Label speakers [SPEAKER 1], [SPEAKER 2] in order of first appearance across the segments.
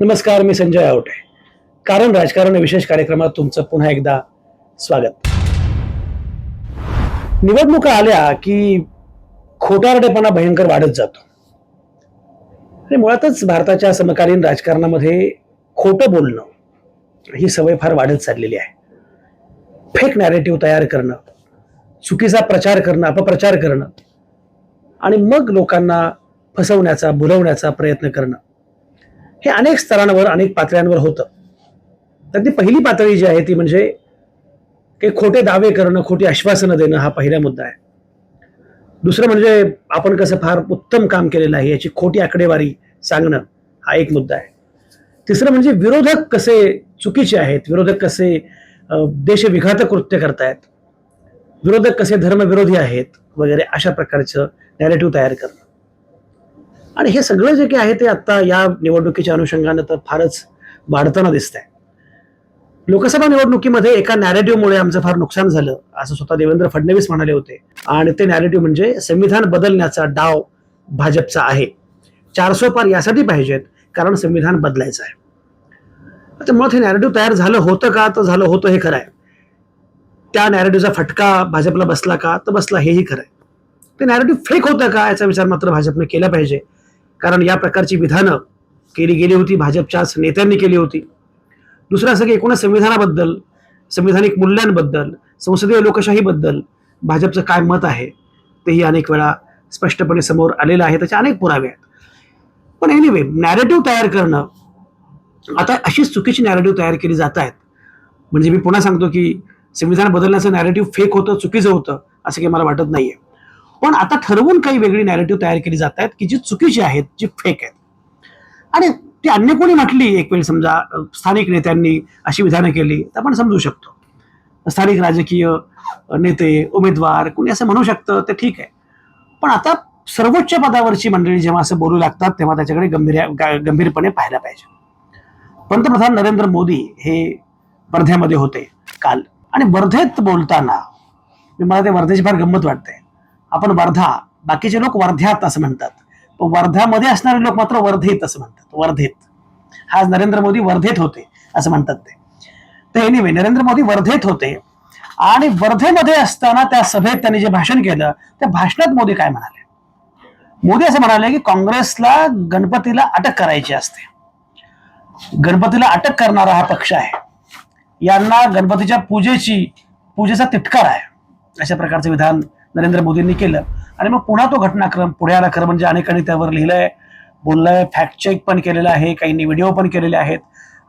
[SPEAKER 1] नमस्कार मी संजय आवटे. कारण राजकारण विशेष कार्यक्रमात तुमचं पुन्हा एकदा स्वागत. निवडणुका आल्या की खोटारडेपणा भयंकर वाढत जातो. आणि मुळातच भारताच्या समकालीन राजकारणामध्ये खोटं बोलणं ही सवय फार वाढत चाललेली आहे. फेक नॅरेटिव्ह तयार करणं चुकीचा प्रचार करणं अपप्रचार करणं आणि मग लोकांना फसवण्याचा बुलवण्याचा प्रयत्न करणं. हे अनेक स्तरांवर अनेक पातळ्यांवर होतं. तर ती पहिली पातळी जी आहे ती म्हणजे काही खोटे दावे करणं खोटी आश्वासनं देणं हा पहिला मुद्दा आहे. दुसरं म्हणजे आपण कसं फार उत्तम काम केलेलं आहे याची खोटी आकडेवारी सांगणं हा एक मुद्दा आहे. तिसरं म्हणजे विरोधक कसे चुकीचे आहेत विरोधक कसे अं, देशविघातक कृत्य करतायत विरोधक कसे धर्मविरोधी आहेत वगैरे अशा प्रकारचं नॅरेटिव्ह तयार करणं. आणि हे सगळं जे काही आहे ते आता या निवडणुकीच्या अनुषंगानं तर फारच वाढताना दिसत आहे लोकसभा निवडणुकीमध्ये एका नॅरेटिव्हमुळे आमचं फार नुकसान झालं असं स्वतः देवेंद्र फडणवीस म्हणाले होते. आणि ते नॅरेटिव्ह म्हणजे संविधान बदलण्याचा डाव भाजपचा आहे. चारसो पार यासाठी पाहिजेत कारण संविधान बदलायचं आहे. आता हे नॅरेटिव्ह तयार झालं होतं का? तर झालं होतं हे खरं आहे. त्या नॅरेटिव्हचा फटका भाजपला बसला का? तर बसला हेही खरं आहे. ते नॅरेटिव्ह फेक होतं का? याचा विचार मात्र भाजपने केला पाहिजे. कारण या प्रकारची विधानं केली गेली होती भाजपच्याच नेत्यांनी केली होती. दुसरं असं की एकूणच संविधानाबद्दल संविधानिक मूल्यांबद्दल संसदीय लोकशाहीबद्दल भाजपचं काय मत आहे तेही अनेक वेळा स्पष्टपणे समोर आलेलं आहे. त्याचे अनेक पुरावे आहेत. पण एनिवे नॅरेटिव्ह तयार करणं आता अशीच चुकीची नॅरेटिव्ह तयार केली जात आहेत. म्हणजे मी पुन्हा सांगतो की संविधान बदलण्याचं नॅरेटिव्ह फेक होतं चुकीचं होतं असं काही मला वाटत नाही आहे पण आता ठरवून काही वेगळी नॅरेटिव्ह तयार केली जात आहेत की जी चुकीची आहेत जी फेक आहेत. आणि ती अन्य कोणी म्हटली एक वेळ समजा स्थानिक नेत्यांनी अशी विधानं केली तर आपण समजू शकतो. स्थानिक राजकीय नेते उमेदवार कोणी असं म्हणू शकतं ते ठीक आहे. पण आता सर्वोच्च पदावरची मंडळी जेव्हा असं बोलू लागतात तेव्हा त्याच्याकडे गंभीर गंभीरपणे पाहायला पाहिजे. पंतप्रधान नरेंद्र मोदी हे वर्ध्यामध्ये होते काल. आणि वर्धेत बोलताना मला ते वर्धेची फार गंमत वाटते. आपण वर्धा बाकीचे लोक वर्ध्यात असं म्हणतात. पण वर्ध्यामध्ये असणारे लोक मात्र वर्धेत असं म्हणतात. वर्धेत. हा आज नरेंद्र मोदी वर्धेत होते असं म्हणतात ते. तर एनिवे नरेंद्र मोदी वर्धेत होते. आणि वर्धेमध्ये असताना त्या सभेत त्यांनी जे भाषण केलं त्या भाषणात मोदी काय म्हणाले? मोदी असं म्हणाले की काँग्रेसला गणपतीला अटक करायची असते. गणपतीला अटक करणारा हा पक्ष आहे. यांना गणपतीच्या पूजेची पूजेचा तिटकार आहे. अशा प्रकारचं विधान नरेंद्र मोदींनी केलं. आणि मग पुन्हा तो घटनाक्रम पुढे आला खरं म्हणजे अनेकांनी त्यावर लिहिलंय. बोललंय फॅक्ट चेक पण केलेला आहे काहींनी व्हिडिओ पण केलेले आहेत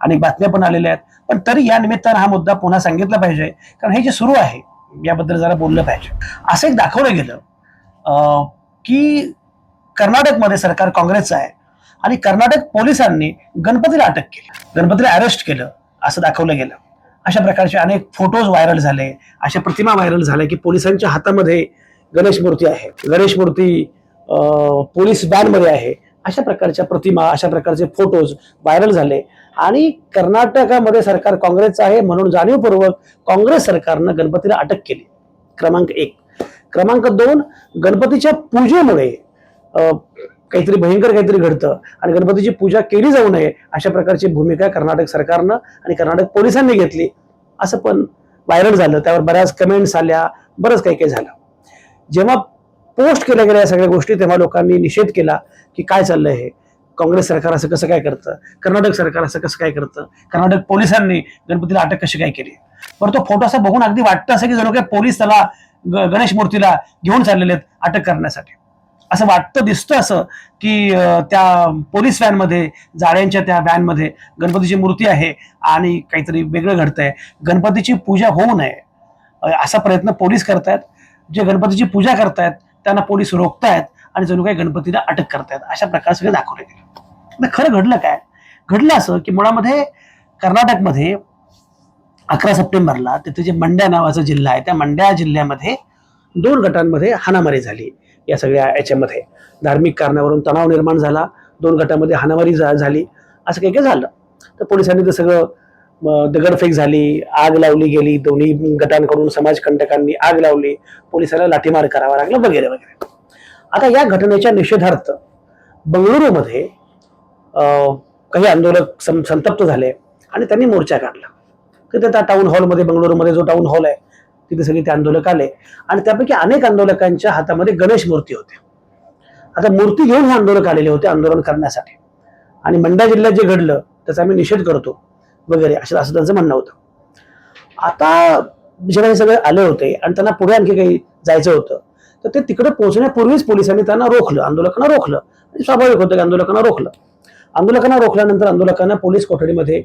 [SPEAKER 1] अनेक बातम्या पण आलेल्या आहेत. पण तरी या निमित्तानं हा मुद्दा पुन्हा सांगितला पाहिजे कारण हे जे सुरू आहे याबद्दल जरा बोललं पाहिजे. असं एक दाखवलं गेलं की कर्नाटकमध्ये सरकार काँग्रेसचं आहे आणि कर्नाटक पोलिसांनी गणपतीला अटक केली. गणपतीला अरेस्ट केलं असं दाखवलं गेलं. अशा प्रकारचे अनेक फोटोज व्हायरल झाले. अशा प्रतिमा व्हायरल झाल्या की पोलिसांच्या हातामध्ये गणेश मूर्ती आहे. गणेश मूर्ती पोलीस बँडमध्ये आहे. अशा प्रकारच्या प्रतिमा अशा प्रकारचे फोटोज व्हायरल झाले. आणि कर्नाटकामध्ये सरकार काँग्रेसचं आहे म्हणून जाणीवपूर्वक काँग्रेस सरकारनं गणपतीला अटक केली. क्रमांक एक. क्रमांक दोन गणपतीच्या पूजेमुळे काहीतरी भयंकर काहीतरी घडतं. आणि गणपतीची पूजा केली जाऊ नये अशा प्रकारची भूमिका कर्नाटक सरकारनं आणि कर्नाटक पोलिसांनी घेतली. असं पण व्हायरल झालं. त्यावर बऱ्याच कमेंट्स आल्या. बरंच काही काही झालं. जेव्हा पोस्ट केल्या गेल्या सगळ्या गोष्टी तेव्हा लोकांनी निषेध केला की काय चाललंय हे? काँग्रेस सरकार असं कसं काय करतं? कर्नाटक सरकार असं कसं काय करतं? कर्नाटक पोलिसांनी गणपतीला अटक कशी काय केली? बरं तो फोटो असा बघून अगदी वाटतं असं की जणू काय पोलीस त्याला ग- गणेश मूर्तीला घेऊन चाललेले आहेत अटक करण्यासाठी. असं वाटतं दिसतं असं की त्या पोलीस व्हॅनमध्ये जाळ्यांच्या त्या व्हॅनमध्ये गणपतीची मूर्ती आहे आणि काहीतरी वेगळं घडतंय. गणपतीची पूजा होऊ नये. असा प्रयत्न पोलीस करतायत. जे गणपतीची पूजा करतायत त्यांना पोलीस रोखतायत आणि जणू काही गणपतीला अटक करतायत. अशा प्रकारे सगळे दाखवले गेले. खरं घडलं काय? घडलं असं की मुळामध्ये कर्नाटकमध्ये अकरा सप्टेंबरला तिथे जे मंड्या नावाचा जिल्हा आहे त्या मंड्या जिल्ह्यामध्ये दोन गटांमध्ये हाणामारी झाली. या सगळ्या याच्यामध्ये. धार्मिक कारणावरून तणाव निर्माण झाला दोन गटामध्ये हानामारी झा- झाली असं काही काही झालं. तर पोलिसांनी ते सगळं दगडफेक झाली आग लावली गेली दोन्ही गटांकडून समाजकंटकांनी आग लावली पोलिसाला लाठीमार करावा लागला वगैरे वगैरे. आता या घटनेच्या निषेधार्थ बंगळुरूमध्ये काही आंदोलक सं- संतप्त झाले आणि त्यांनी मोर्चा काढला. तर त्या टाउन हॉलमध्ये बंगळुरूमध्ये जो टाउन हॉल आहे तिथे सगळे ते आंदोलक आले. आणि त्यापैकी अनेक आंदोलकांच्या हातामध्ये गणेश मूर्ती होत्या आता मूर्ती घेऊन हे आंदोलक आलेले होते आंदोलन करण्यासाठी. आणि मंडा जिल्ह्यात जे घडलं त्याचा आम्ही निषेध करतो वगैरे असं असं त्यांचं म्हणणं होतं. आता जेव्हा हे सगळे आले होते आणि त्यांना पुढे आणखी काही जायचं होतं तर ते तिकडे पोहोचण्यापूर्वीच पोलिसांनी त्यांना रोखलं आंदोलकांना रोखलं. आणि स्वाभाविक होतं की आंदोलकांना रोखलं. आंदोलकांना रोखल्यानंतर आंदोलकांना पोलीस कोठडीमध्ये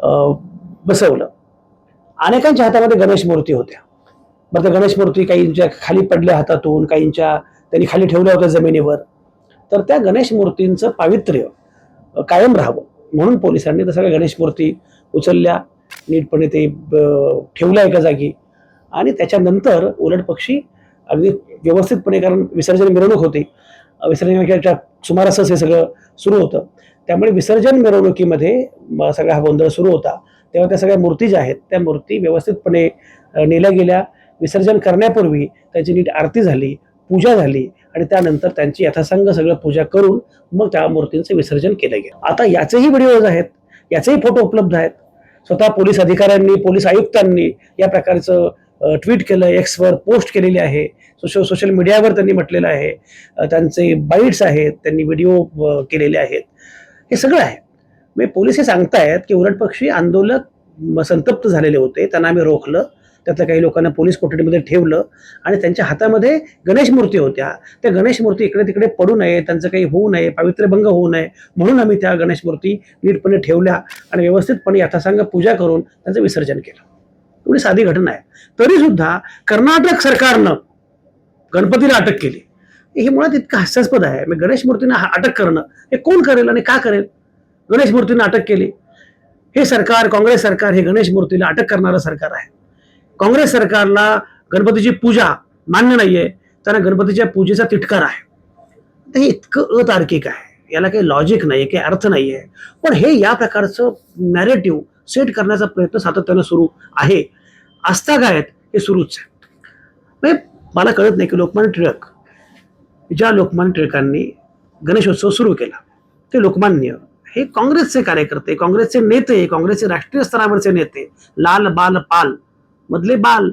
[SPEAKER 1] अं, बसवलं. अनेकांच्या हातामध्ये गणेश मूर्ती होत्या. बरं त्या गणेश मूर्ती काहींच्या खाली पडल्या हातातून काहींच्या त्यांनी खाली ठेवल्या होत्या जमिनीवर. तर त्या गणेश मूर्तींचं पावित्र्य कायम राहावं. म्हणून पोलिसांनी त्या सगळ्या गणेश मूर्ती उचलल्या नीटपणे ते ठेवल्या एका जागी. आणि त्याच्यानंतर उलट पक्षी अगदी व्यवस्थितपणे कारण विसर्जन मिरवणूक होती. विसर्जन मिरवणुकीच्या सुमारासच हे सगळं सुरू होतं. त्यामुळे विसर्जन मिरवणुकीमध्ये सगळा हा गोंधळ सुरू होता. तेव्हा त्या सगळ्या मूर्ती ज्या आहेत त्या मूर्ती व्यवस्थितपणे नेल्या गेल्या. विसर्जन करण्यापूर्वी त्याची नीट आरती झाली पूजा झाली आणि त्यानंतर त्यांची यथासांग सगळं पूजा करून मग त्या मूर्तींचं विसर्जन केलं गेलं. आता याचेही व्हिडिओज आहेत. याचेही फोटो उपलब्ध आहेत. स्वतः पोलीस अधिकाऱ्यांनी पोलीस आयुक्तांनी या प्रकारचं ट्विट केलं एक्सवर पोस्ट केलेली आहे. सोशल सोशल मीडियावर त्यांनी म्हटलेलं आहे. त्यांचे बाईट्स आहेत त्यांनी व्हिडिओ केलेले आहेत. हे सगळं आहे. म्हणजे पोलीस हे सांगतायत की उलटपक्षी आंदोलक संतप्त झालेले होते. त्यांना आम्ही रोखलं. त्यातल्या काही लोकांना पोलीस कोठडीमध्ये ठेवलं आणि त्यांच्या हातामध्ये गणेश मूर्ती होत्या. त्या गणेश मूर्ती इकडे तिकडे पडू नये त्यांचं काही होऊ नये पावित्र्यभंग होऊ नये म्हणून आम्ही त्या गणेश मूर्ती नीटपणे ठेवल्या आणि व्यवस्थितपणे यथासांग पूजा करून त्यांचं विसर्जन केलं. एवढी साधी घटना आहे. तरी सुद्धा कर्नाटक सरकारनं गणपतीला अटक केली. हे मुळात इतकं हास्यास्पद आहे. मग गणेश मूर्तींना अटक करणं हे कोण करेल आणि का करेल? गणेश मूर्तींना अटक केली. हे सरकार काँग्रेस सरकार हे गणेश मूर्तीला अटक करणारं सरकार आहे. काँग्रेस सरकारला गणपतीची पूजा मान्य नाही आहे त्यांना गणपतीच्या पूजेचा तिटकार आहे. हे इतकं अतार्किक आहे. याला काही लॉजिक नाही काही अर्थ नाही आहे पण हे या प्रकारचं नॅरेटिव्ह सेट करण्याचा प्रयत्न सातत्यानं सुरू आहे. आस्थागायत हे सुरूच आहे म्हणजे मला कळत नाही की लोकमान्य टिळक ज्या लोकमान्य टिळकांनी गणेशोत्सव सुरू केला ते लोकमान्य हे काँग्रेसचे कार्यकर्ते काँग्रेसचे नेते काँग्रेसचे राष्ट्रीय स्तरावरचे नेते लाल बाल पाल मधले बाल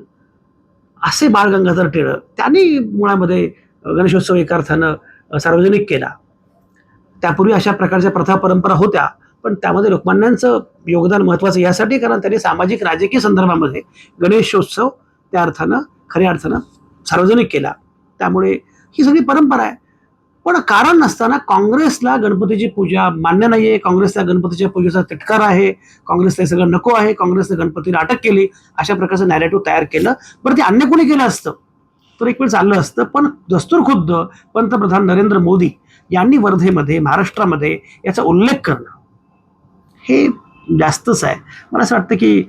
[SPEAKER 1] असे बाळ गंगाधर टिळक त्यांनी मुळामध्ये गणेशोत्सव एका अर्थानं सार्वजनिक केला. त्यापूर्वी अशा प्रकारच्या प्रथा परंपरा होत्या पण त्यामध्ये लोकमान्यांचं योगदान महत्वाचं यासाठी कारण त्यांनी सामाजिक राजकीय संदर्भामध्ये गणेशोत्सव त्या अर्थानं खऱ्या अर्थानं सार्वजनिक केला. त्यामुळे ही सगळी परंपरा आहे. पण कारण नसताना काँग्रेसला गणपतीची पूजा मान्य नाहीये. काँग्रेसला गणपतीच्या पूजेचा तिटकार आहे. काँग्रेसला हे सगळं नको आहे. काँग्रेसने गणपतीला अटक केली. अशा प्रकारचं नॅरेटिव्ह तयार केलं. बरं ते अन्य कोणी केलं असतं? तर एक वेळ चाललं असतं. पण दस्तूर खुद्द पंतप्रधान नरेंद्र मोदी यांनी वर्धेमध्ये महाराष्ट्रामध्ये याचा उल्लेख करणं हे जास्तच आहे. मला असं वाटतं की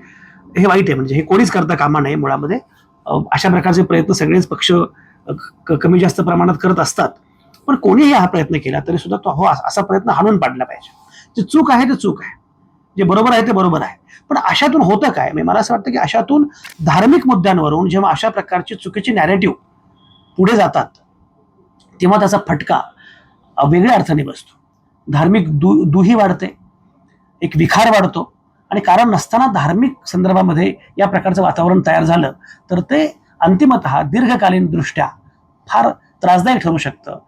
[SPEAKER 1] हे वाईट आहे. म्हणजे हे कोणीच करता कामा नये मुळामध्ये. अशा प्रकारचे प्रयत्न सगळेच पक्ष क- कमी जास्त प्रमाणात करत असतात. पण कोणीही हा प्रयत्न केला तरी सुद्धा तो हो असा प्रयत्न हाणून पाडला पाहिजे. जे चूक आहे ते चूक आहे. जे बरोबर आहे ते बरोबर आहे. पण अशातून होतं काय? म्हणजे मला असं वाटतं की अशातून धार्मिक मुद्द्यांवरून जेव्हा अशा प्रकारची चुकीची नॅरेटिव्ह पुढे जातात तेव्हा त्याचा फटका वेगळ्या अर्थाने बसतो. धार्मिक दु दुही वाढते एक विखार वाढतो आणि कारण नसताना धार्मिक संदर्भामध्ये या प्रकारचं वातावरण तयार झालं तर ते अंतिमत दीर्घकालीन दृष्ट्या फार त्रासदायक ठरू शकतं.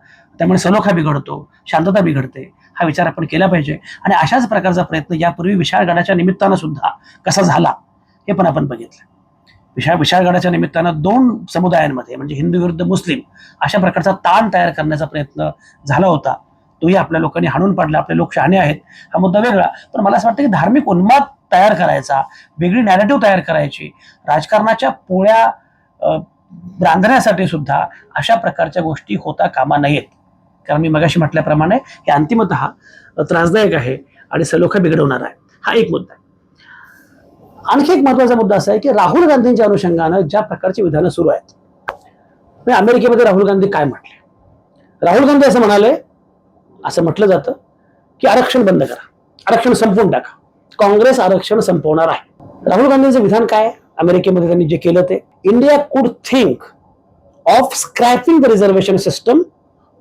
[SPEAKER 1] त्यामुळे सलोखा बिघडतो शांतता बिघडते. हा विचार आपण केला पाहिजे. आणि अशाच प्रकारचा प्रयत्न यापूर्वी विशाळगडाच्या निमित्तानं सुद्धा कसा झाला हे पण आपण बघितलं. विशाळ विशाळगडाच्या निमित्तानं दोन समुदायांमध्ये म्हणजे हिंदू विरुद्ध मुस्लिम अशा प्रकारचा ताण तयार करण्याचा प्रयत्न झाला होता. तोही आपल्या लोकांनी हाणून पाडला आपले लोक शहाणे आहेत. हा मुद्दा वेगळा. पण मला असं वाटतं की धार्मिक उन्माद तयार करायचा वेगळी नॅरेटिव्ह तयार करायची राजकारणाच्या पोळ्या रांधण्यासाठी सुद्धा अशा प्रकारच्या गोष्टी होता कामा नयेत. कारण मी मगाशी म्हटल्याप्रमाणे हे अंतिमत त्रासदायक आहे आणि सलोखा बिघडवणार आहे. हा एक मुद्दा आहे. आणखी एक महत्त्वाचा मुद्दा असा आहे की राहुल गांधींच्या अनुषंगानं ज्या प्रकारची विधानं सुरू आहेत म्हणजे अमेरिकेमध्ये राहुल गांधी काय म्हटले? राहुल गांधी असं म्हणाले असं म्हटलं जातं की आरक्षण बंद करा. आरक्षण संपवून टाका. काँग्रेस आरक्षण संपवणार आहे. राहुल गांधींचं विधान काय? अमेरिकेमध्ये त्यांनी जे केलं ते. India could think of scrapping the reservation system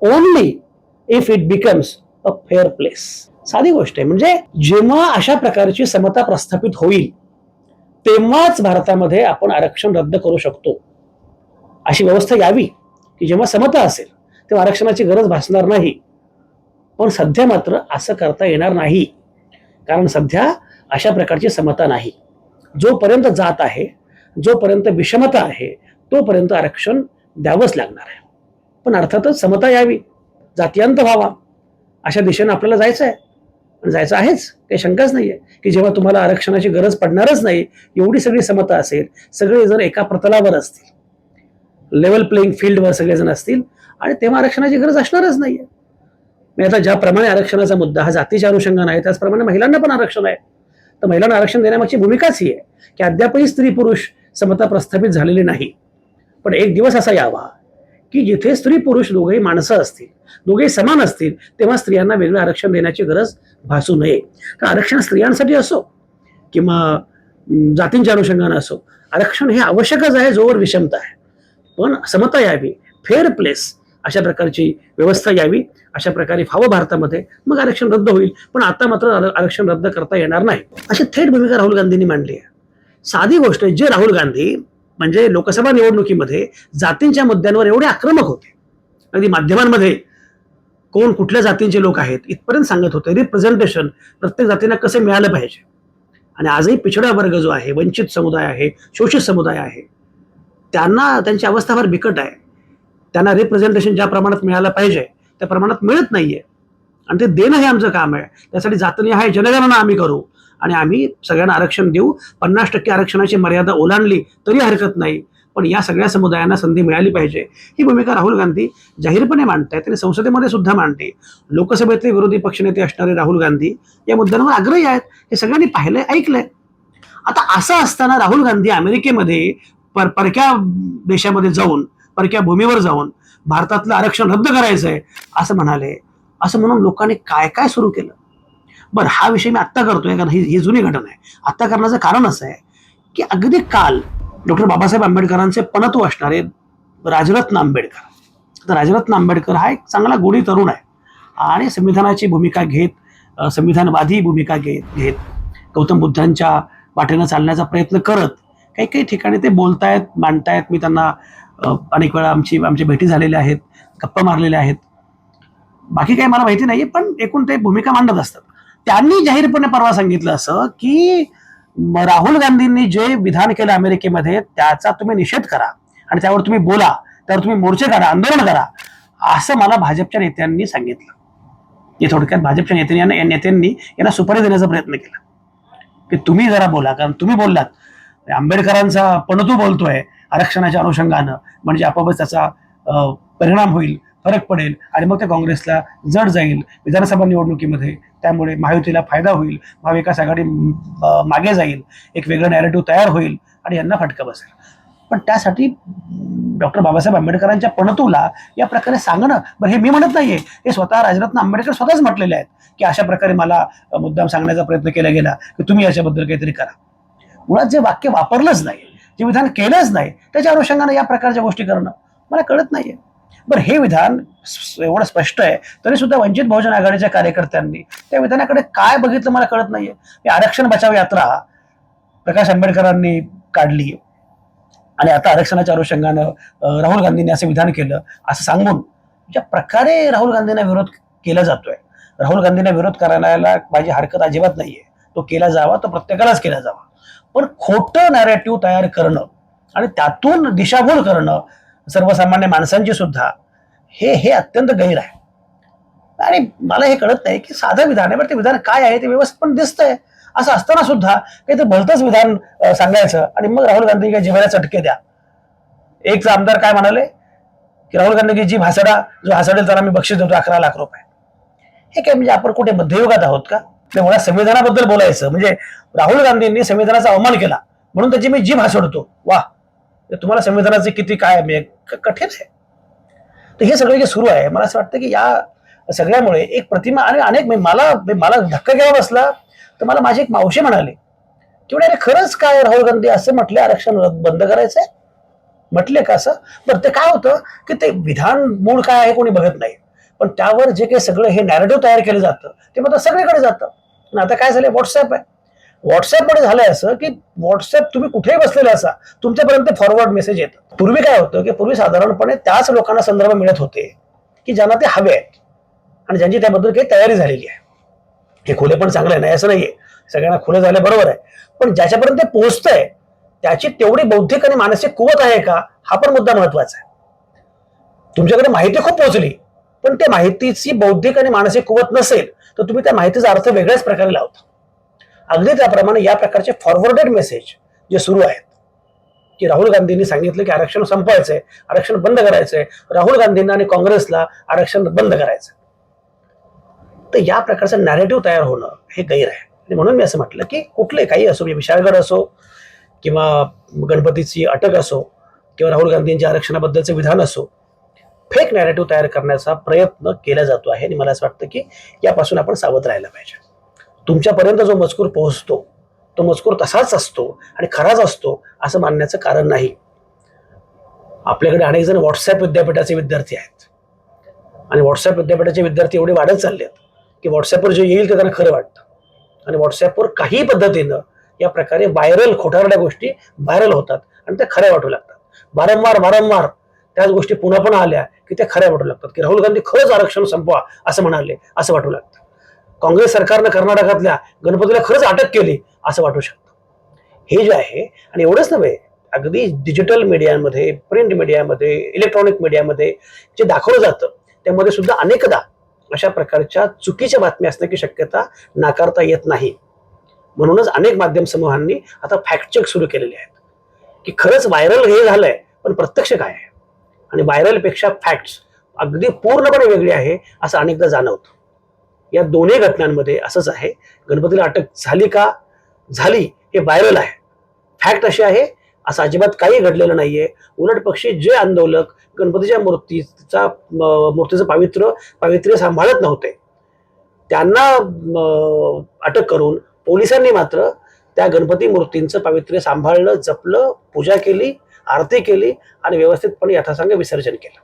[SPEAKER 1] only if it becomes a fair place साधी गोष्ट आहे म्हणजे जेव्हा अशा प्रकारची समता प्रस्थापित होईल तेव्हाच भारतामध्ये आपण आरक्षण रद्द करू शकतो. अशी व्यवस्था यावी की जेव्हा समता असेल तेव्हा आरक्षणाची गरज भासणार नाही. पण सध्या मात्र असं करता येणार नाही. कारण सध्या अशा प्रकारची समता नाही. जोपर्यंत जात आहे जोपर्यंत विषमता आहे तोपर्यंत आरक्षण द्यावंच लागणार आहे. पण अर्थातच समता यावी जातीयांत व्हावा अशा दिशेनं आपल्याला जायचं आहे आणि जायचं आहेच काही शंकाच नाही आहे की जेव्हा तुम्हाला आरक्षणाची गरज पडणारच नाही एवढी सगळी समता असेल सगळे जर एका प्रतलावर असतील. लेवल प्लेईंग फील्डवर सगळेजण असतील आणि तेव्हा आरक्षणाची गरज असणारच नाही आहे मी आता ज्याप्रमाणे आरक्षणाचा मुद्दा हा जातीच्या अनुषंगाने आहे त्याचप्रमाणे महिलांना पण आरक्षण आहे. तर महिलांना आरक्षण देण्यामागची भूमिकाच ही आहे की अद्यापही स्त्री पुरुष समता प्रस्थापित झालेली नाही. पण एक दिवस असा यावा की जिथे स्त्री पुरुष दोघेही माणसं असतील दोघेही समान असतील तेव्हा स्त्रियांना वेगळं आरक्षण देण्याची गरज भासू नये. तर आरक्षण स्त्रियांसाठी असो किंवा जातींच्या अनुषंगानं असो आरक्षण हे आवश्यकच आहे जोवर विषमता आहे. पण समता यावी फेअर प्लेस अशा प्रकारची व्यवस्था यावी अशा प्रकारे व्हावं भारतामध्ये मग आरक्षण रद्द होईल. पण आता मात्र आरक्षण रद्द करता येणार नाही. अशी थेट भूमिका राहुल गांधींनी मांडली आहे. साधी गोष्ट आहे जे राहुल गांधी म्हणजे लोकसभा निवडणुकीमध्ये जातींच्या मुद्द्यांवर एवढे आक्रमक होते. अगदी माध्यमांमध्ये कोण कुठल्या जातींचे लोक आहेत इथपर्यंत सांगत होते रिप्रेझेंटेशन प्रत्येक जातींना कसं मिळालं पाहिजे? आणि आजही पिछडा वर्ग जो आहे वंचित समुदाय आहे शोषित समुदाय आहे त्यांना त्यांची अवस्था फार बिकट आहे. त्यांना रिप्रेझेंटेशन ज्या प्रमाणात मिळालं पाहिजे त्या प्रमाणात मिळत नाहीये. आणि ते देणं हे आमचं काम आहे. त्यासाठी जातनिहाय जनगणना आम्ही करू. आणि आम्ही सगळ्यांना आरक्षण देऊ. पन्नास टक्के आरक्षणाची मर्यादा ओलांडली तरी हरकत नाही. पण या सगळ्या समुदायांना संधी मिळाली पाहिजे. ही भूमिका राहुल गांधी जाहीरपणे मांडतायत आणि संसदेमध्ये सुद्धा मांडते. लोकसभेतले विरोधी पक्षनेते असणारे राहुल गांधी या मुद्द्यांवर आग्रही आहेत. हे सगळ्यांनी पाहिलंय ऐकलंय. आता असं असताना राहुल गांधी अमेरिकेमध्ये पर परक्या देशामध्ये जाऊन परक्या भूमीवर जाऊन भारतातलं आरक्षण रद्द करायचं आहे असं म्हणाले. असं म्हणून लोकांनी काय काय सुरू केलं? बरं हा विषय मी आत्ता करतोय कारण ही ही जुनी घटना आहे. आत्ता करण्याचं कारण असं आहे की अगदी काल डॉक्टर बाबासाहेब आंबेडकरांचे पणत्व असणारे राजरत्न आंबेडकर. तर राजरत्न आंबेडकर हा एक चांगला गुणी तरुण आहे आणि संविधानाची भूमिका घेत संविधानवादी भूमिका घेत घेत गौतम बुद्धांच्या वाटेनं चालण्याचा प्रयत्न करत काही काही ठिकाणी ते बोलतायत मांडतायत. मी त्यांना अनेक वेळा आमची आमची भेटी झालेल्या आहेत गप्पा मारलेल्या आहेत. बाकी काही मला माहिती नाही पण एकूण ते भूमिका मांडत असतात. त्यांनी जाहीरपणे परवा सांगितलं असं की राहुल गांधींनी जे विधान केलं अमेरिकेमध्ये त्याचा तुम्ही निषेध करा. आणि त्यावर तुम्ही बोला त्यावर तुम्ही मोर्चे काढा आंदोलन करा. असं मला भाजपच्या नेत्यांनी सांगितलं. हे थोडक्यात भाजपच्या नेत्यांनी नेत्यांनी यांना सुपारी देण्याचा प्रयत्न केला. की तुम्ही जरा बोला कारण तुम्ही बोललात. आंबेडकरांचा पण तू बोलतोय आरक्षणाच्या अनुषंगानं. म्हणजे आपोआपच त्याचा परिणाम होईल. फरक पडेल आणि मग ते काँग्रेसला जड जाईल. विधानसभा निवडणुकीमध्ये त्यामुळे महायुतीला फायदा होईल महाविकास आघाडी मागे जाईल एक वेगळं नॅरेटिव्ह तयार होईल आणि यांना फटका बसेल. पण त्यासाठी डॉक्टर बाबासाहेब आंबेडकरांच्या पणतूला या प्रकारे सांगणं बरं हे मी म्हणत नाहीये. हे स्वतः राजरत्न आंबेडकर स्वतःच म्हटलेले आहेत की अशा प्रकारे मला मुद्दाम सांगण्याचा प्रयत्न केला गेला की तुम्ही याच्याबद्दल काहीतरी करा. मुळात जे वाक्य वापरलंच नाही जे विधान केलंच नाही त्याच्या अनुषंगाने या प्रकारच्या गोष्टी करणं मला कळत नाहीये. बरं हे विधान एवढं स्पष्ट आहे तरी सुद्धा वंचित बहुजन आघाडीच्या कार्यकर्त्यांनी त्या विधानाकडे काय बघितलं मला कळत नाहीये. ही आरक्षण बचाव यात्रा प्रकाश आंबेडकरांनी काढली. आणि आता आरक्षणाच्या अनुषंगानं राहुल गांधींनी असं विधान केलं असं सांगून ज्या प्रकारे राहुल गांधींना विरोध केला जातोय राहुल गांधींना विरोध करायला माझी हरकत अजिबात नाहीये. तो केला जावा तो प्रत्येकालाच केला जावा. पण खोटं नॅरेटिव्ह तयार करणं आणि त्यातून दिशाभूल करणं सर्वसामान्य माणसांची सुद्धा हे हे अत्यंत गैर आहे. आणि मला हे कळत नाही की साधं विधान आहे बरं ते विधान काय आहे ते व्यवस्थित पण दिसतंय. असं असताना सुद्धा काही ते भलतंच विधान सांगायचं. आणि मग राहुल गांधी काही जिव्हायला चटके द्या. एक आमदार काय म्हणाले? की राहुल गांधी की जी भासडा जो हसडेल त्याला मी बक्षीस देतो अकरा लाख रुपये. हे काय म्हणजे आपण कुठे मध्ययुगात आहोत का? ते संविधानाबद्दल बोलायचं. म्हणजे राहुल गांधींनी संविधानाचा अवमान केला. म्हणून त्याची मी जीभ हसडतो. वा तुम्हाला संविधानाचे किती काय म्हणजे कठीण आहे. तर हे सगळं जे सुरू आहे मला असं वाटतं की या सगळ्यामुळे एक प्रतिमा आणि अनेक म्हणजे मला म्हणजे मला धक्का घ्यावा बसला तर मला माझी एक मावशी म्हणाली की म्हणे, अरे खरंच काय राहुल गांधी? असं म्हटले आरक्षण बंद करायचंय? म्हटले का असं? बरं ते काय होतं की ते विधान मूळ काय आहे कोणी बघत नाही. पण त्यावर जे काही सगळं हे नॅरेटिव्ह तयार केलं जातं ते मात्र सगळीकडे जातं. आणि आता काय झालं व्हॉट्सअप आहे. व्हॉट्सअपमध्ये झालंय असं की व्हॉट्सअप तुम्ही कुठेही बसलेले असा तुमच्यापर्यंत फॉरवर्ड मेसेज येतात पूर्वी काय होतं की पूर्वी साधारणपणे त्याच लोकांना संदर्भ मिळत होते की ज्यांना ते हवे आहेत. आणि ज्यांची त्याबद्दल काही तयारी झालेली आहे. हे खुले पण चांगलं आहे नाही असं नाहीये. सगळ्यांना खुलं झालं बरोबर आहे. पण ज्याच्यापर्यंत ते पोहोचतंय त्याची तेवढी बौद्धिक आणि मानसिक कुवत आहे का? हा पण मुद्दा महत्त्वाचा आहे. तुमच्याकडे माहिती खूप पोहोचली पण त्या माहितीची बौद्धिक आणि मानसिक कुवत नसेल तर तुम्ही त्या माहितीचा अर्थ वेगळ्याच प्रकारे लावता. अगदी त्याप्रमाणे या प्रकारचे फॉरवर्डेड मेसेज जे सुरू आहेत की राहुल गांधींनी सांगितलं की आरक्षण संपवायचंय आरक्षण बंद करायचंय राहुल गांधींना आणि काँग्रेसला आरक्षण बंद करायचं तर या प्रकारचं नॅरेटिव्ह तयार होणं हे गैर आहे. आणि म्हणून मी असं म्हटलं की कुठले काही असो म्हणजे विशाळगड असो किंवा गणपतीची अटक असो किंवा राहुल गांधींच्या आरक्षणाबद्दलचं विधान असो फेक नॅरेटिव्ह तयार करण्याचा प्रयत्न केला जातो आहे. आणि मला असं वाटतं की यापासून आपण सावध राहायला पाहिजे. तुमच्यापर्यंत जो मजकूर पोहोचतो तो मजकूर तसाच असतो आणि खराच असतो असं मानण्याचं कारण नाही. आपल्याकडे अनेक जण व्हॉट्सॲप विद्यापीठाचे विद्यार्थी आहेत. आणि व्हॉट्सॲप विद्यापीठाचे विद्यार्थी एवढे वाढत चालले आहेत की व्हॉट्सअपवर जे येईल ते त्यांना खरं वाटतं. आणि व्हॉट्सॲपवर काही पद्धतीनं या प्रकारे व्हायरल खोटारड्या गोष्टी व्हायरल होतात आणि त्या खऱ्या वाटू लागतात. वारंवार वारंवार त्याच गोष्टी पुन्हा पण आल्या की त्या खऱ्या वाटू लागतात. की राहुल गांधी खरंच आरक्षण संपवा असं म्हणाले असं वाटू लागतं. काँग्रेस सरकारनं कर्नाटकातल्या गणपतीला खरंच अटक केली असं वाटू शकतं. हे जे आहे आणि एवढंच नव्हे अगदी डिजिटल मीडियामध्ये प्रिंट मीडियामध्ये इलेक्ट्रॉनिक मीडियामध्ये जे दाखवलं जातं त्यामध्ये सुद्धा अनेकदा अशा प्रकारच्या चुकीच्या बातम्या असण्याची शक्यता नाकारता येत नाही. म्हणूनच अनेक माध्यम समूहांनी आता फॅक्ट चेक सुरू केलेले आहेत. की खरंच व्हायरल हे झालंय पण प्रत्यक्ष काय आहे? आणि व्हायरलपेक्षा फॅक्ट्स अगदी पूर्णपणे वेगळी आहे असं अनेकदा जाणवतं. या दोन्ही घटनांमध्ये असंच आहे. गणपतीला अटक झाली का? झाली हे व्हायरल आहे. फॅक्ट असे आहे असं अजिबात काही घडलेलं नाहीये. उलट पक्षी जे आंदोलक गणपतीच्या मूर्तीचा मूर्तीचं पावित्र्य पावित्र्य सांभाळत नव्हते. त्यांना अटक करून पोलिसांनी मात्र त्या गणपती मूर्तींचं पावित्र्य सांभाळलं जपलं पूजा केली आरती केली आणि व्यवस्थितपणे यथासांग विसर्जन केलं.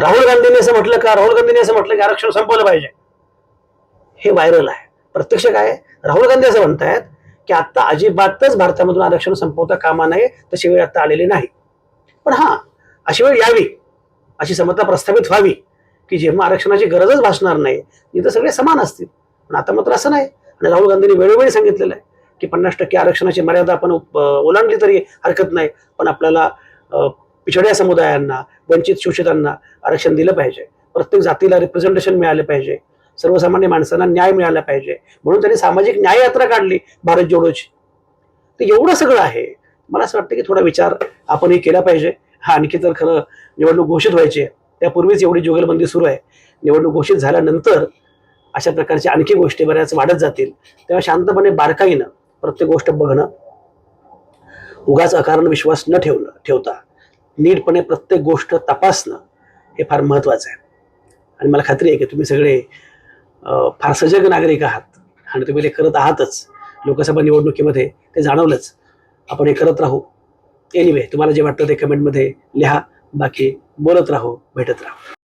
[SPEAKER 1] राहुल गांधींनी असं म्हटलं का? राहुल गांधींनी असं म्हटलं की आरक्षण संपवलं पाहिजे. हे व्हायरल आहे. प्रत्यक्ष काय? आहे? राहुल गांधी असं म्हणतायत की आता अजिबातच भारतामधून आरक्षण संपवता कामा नये तशी वेळ आता आलेली नाही. पण हा अशी वेळ यावी अशी समता प्रस्थापित व्हावी की जेव्हा आरक्षणाची गरजच भासणार नाही तिथं सगळे समान असतील. पण आता मात्र असं नाही. आणि राहुल गांधींनी वेळोवेळी सांगितलेलं आहे की पन्नास टक्के आरक्षणाची मर्यादा आपण ओलांडली तरी हरकत नाही पण आपल्याला पिछड्या समुदायांना वंचित शोषितांना आरक्षण दिलं पाहिजे. प्रत्येक जातीला रिप्रेझेंटेशन मिळालं पाहिजे. सर्वसामान्य माणसांना न्याय मिळाला पाहिजे. म्हणून त्यांनी सामाजिक न्याय यात्रा काढली भारत जोडोची. तर एवढं सगळं आहे. मला असं वाटतं की थोडा विचार आपणही केला पाहिजे. हा आणखी तर खरं निवडणूक घोषित व्हायची आहे. त्यापूर्वीच एवढी जुगलबंदी सुरू आहे. निवडणूक घोषित झाल्यानंतर अशा प्रकारच्या आणखी गोष्टी बऱ्याच वाढत जातील. तेव्हा शांतपणे बारकाईनं प्रत्येक गोष्ट बघणं उगाच अकारण विश्वास न ठेवणं ठेवता नीटपणे प्रत्येक गोष्ट तपासणं हे फार महत्त्वाचं आहे. आणि मला खात्री आहे की तुम्ही सगळे फार सजग नागरिक आहात. आणि तुम्ही ते करत आहातच. लोकसभा निवडणुकीमध्ये ते जाणवलंच. आपण हे करत राहू. एनिवे तुम्हाला जे वाटतं ते कमेंटमध्ये लिहा. बाकी बोलत राहू भेटत राहू.